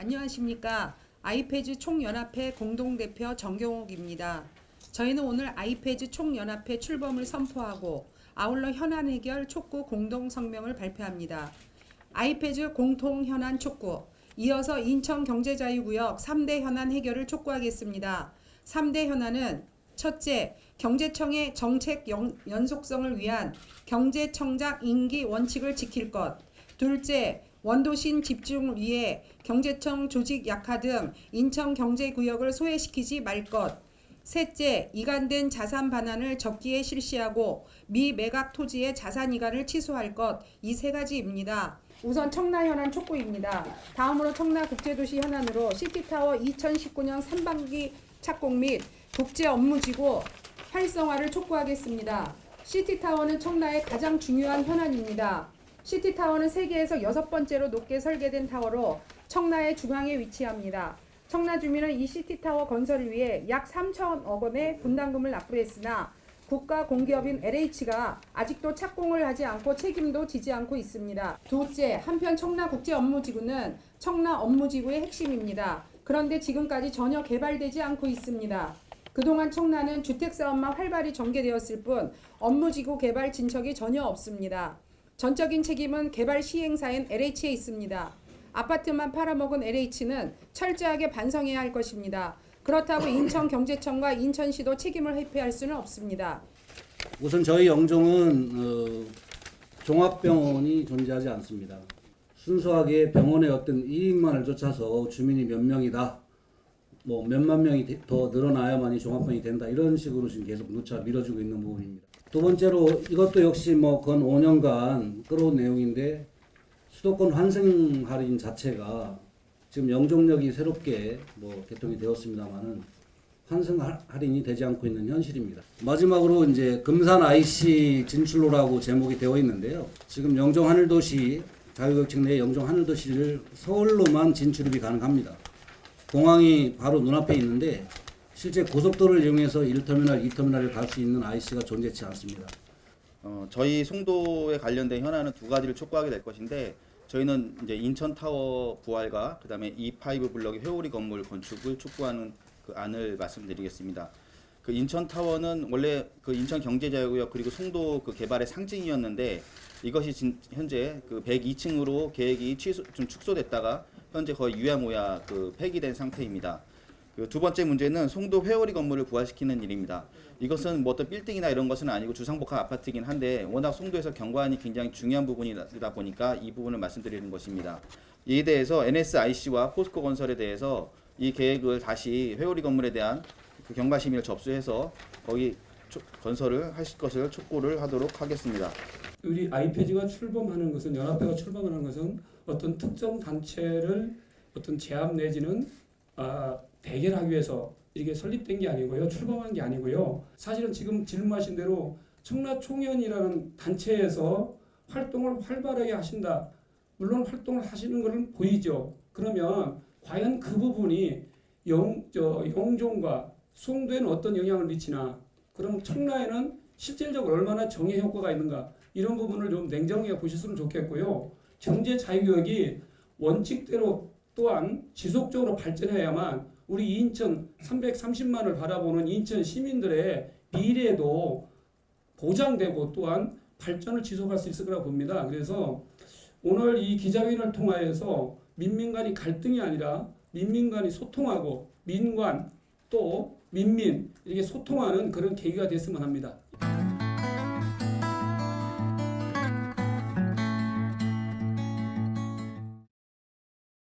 안녕하십니까. 아이패즈 총연합회 공동대표 정경옥입니다. 저희는 오늘 아이패즈 총연합회 출범을 선포하고 아울러 현안 해결 촉구 공동 성명을 발표합니다. 아이패즈 공통 현안 촉구. 이어서 인천 경제자유구역 3대 현안 해결을 촉구하겠습니다. 3대 현안은 첫째, 경제청의 정책 연, 연속성을 위한 경제청장 임기 원칙을 지킬 것. 둘째, 원도심 집중을 위해 경제청 조직 약화 등 인천 경제구역을 소외시키지 말 것. 셋째, 이관된 자산 반환을 적기에 실시하고 미 매각 토지의 자산 이관을 취소할 것. 이 세 가지입니다. 우선 청라 현안 촉구입니다. 다음으로 청라 국제도시 현안으로 시티타워 2019년 3반기 착공 및 국제 업무지구 활성화를 촉구하겠습니다. 시티타워는 청라의 가장 중요한 현안입니다. 시티타워는 세계에서 여섯 번째로 높게 설계된 타워로 청라의 중앙에 위치합니다. 청라 주민은 이 시티타워 건설을 위해 약 3천억 원의 분담금을 납부했으나 국가 공기업인 LH가 아직도 착공을 하지 않고 책임도 지지 않고 있습니다. 둘째, 한편 청라 국제 업무지구는 청라 업무지구의 핵심입니다. 그런데 지금까지 전혀 개발되지 않고 있습니다. 그동안 청라는 주택 사업만 활발히 전개되었을 뿐 업무지구 개발 진척이 전혀 없습니다. 전적인 책임은 개발 시행사인 LH에 있습니다. 아파트만 팔아먹은 LH는 철저하게 반성해야 할 것입니다. 그렇다고 인천경제청과 인천시도 책임을 회피할 수는 없습니다. 우선 저희 영종은 어, 종합병원이 존재하지 않습니다. 순수하게 병원의 어떤 이익만을 쫓아서 주민이 몇 명이다, 뭐 몇만 명이 되- 더 늘어나야만이 종합병원이 된다 이런 식으로 지금 계속 누차 밀어주고 있는 부분입니다. 두 번째로 이것도 역시 뭐 건 5년간 끌어온 내용인데 수도권 환승 할인 자체가 지금 영종역이 새롭게 뭐 개통이 되었습니다만은 환승 할- 할인이 되지 않고 있는 현실입니다. 마지막으로 이제 금산 IC 진출로라고 제목이 되어 있는데요. 지금 영종 하늘도시 자유격책 내 영종 하늘도시를 서울로만 진출입이 가능합니다. 공항이 바로 눈앞에 있는데 실제 고속도로를 이용해서 1터미널, 2터미널을 갈 수 있는 IC가 존재치 않습니다. 어, 저희 송도에 관련된 현안은 두 가지를 촉구하게 될 것인데 저희는 이제 인천 타워 부활과 그다음에 E5 블럭의 회오리 건물 건축을 촉구하는 그 안을 말씀드리겠습니다. 그 인천 타워는 원래 그 인천 경제자유구역 그리고 송도 그 개발의 상징이었는데 이것이 진, 현재 그 102층으로 계획이 취소 좀 축소됐다가 현재 거의 유야무야 그 폐기된 상태입니다. 그 두 번째 문제는 송도 회오리 건물을 부활시키는 일입니다. 이것은 뭐 어떤 빌딩이나 이런 것은 아니고 주상복합 아파트이긴 한데 워낙 송도에서 경관이 굉장히 중요한 부분이다 보니까 이 부분을 말씀드리는 것입니다. 이에 대해서 NSIC와 포스코 건설에 대해서 이 계획을 다시 회오리 건물에 대한 그 경과 심의를 접수해서 거기 초- 건설을 하실 것을 촉구를 하도록 하겠습니다. 우리 아이패즈가 출범하는 것은 연합회가 출범하는 것은 어떤 특정 단체를 어떤 제압 내지는 아, 대결하기 위해서 이게 설립된 게 아니고요 출범한 게 아니고요. 사실은 지금 질문하신 대로 청라총연이라는 단체에서 활동을 활발하게 하신다. 물론 활동을 하시는 것은 보이죠. 그러면 과연 그 부분이 영, 저, 영종과 송도에는 어떤 영향을 미치나 그럼 청라에는 실질적으로 얼마나 정의 효과가 있는가 이런 부분을 좀 냉정하게 보셨으면 좋겠고요. 경제 자유역이 원칙대로 또한 지속적으로 발전해야만 우리 인천 330만을 바라보는 인천 시민들의 미래도 보장되고 또한 발전을 지속할 수 있을 거라고 봅니다. 그래서 오늘 이 기자회견을 통하여서 민민 간이 갈등이 아니라 민민 간이 소통하고 민관 또 민민 이렇게 소통하는 그런 계기가 됐으면 합니다.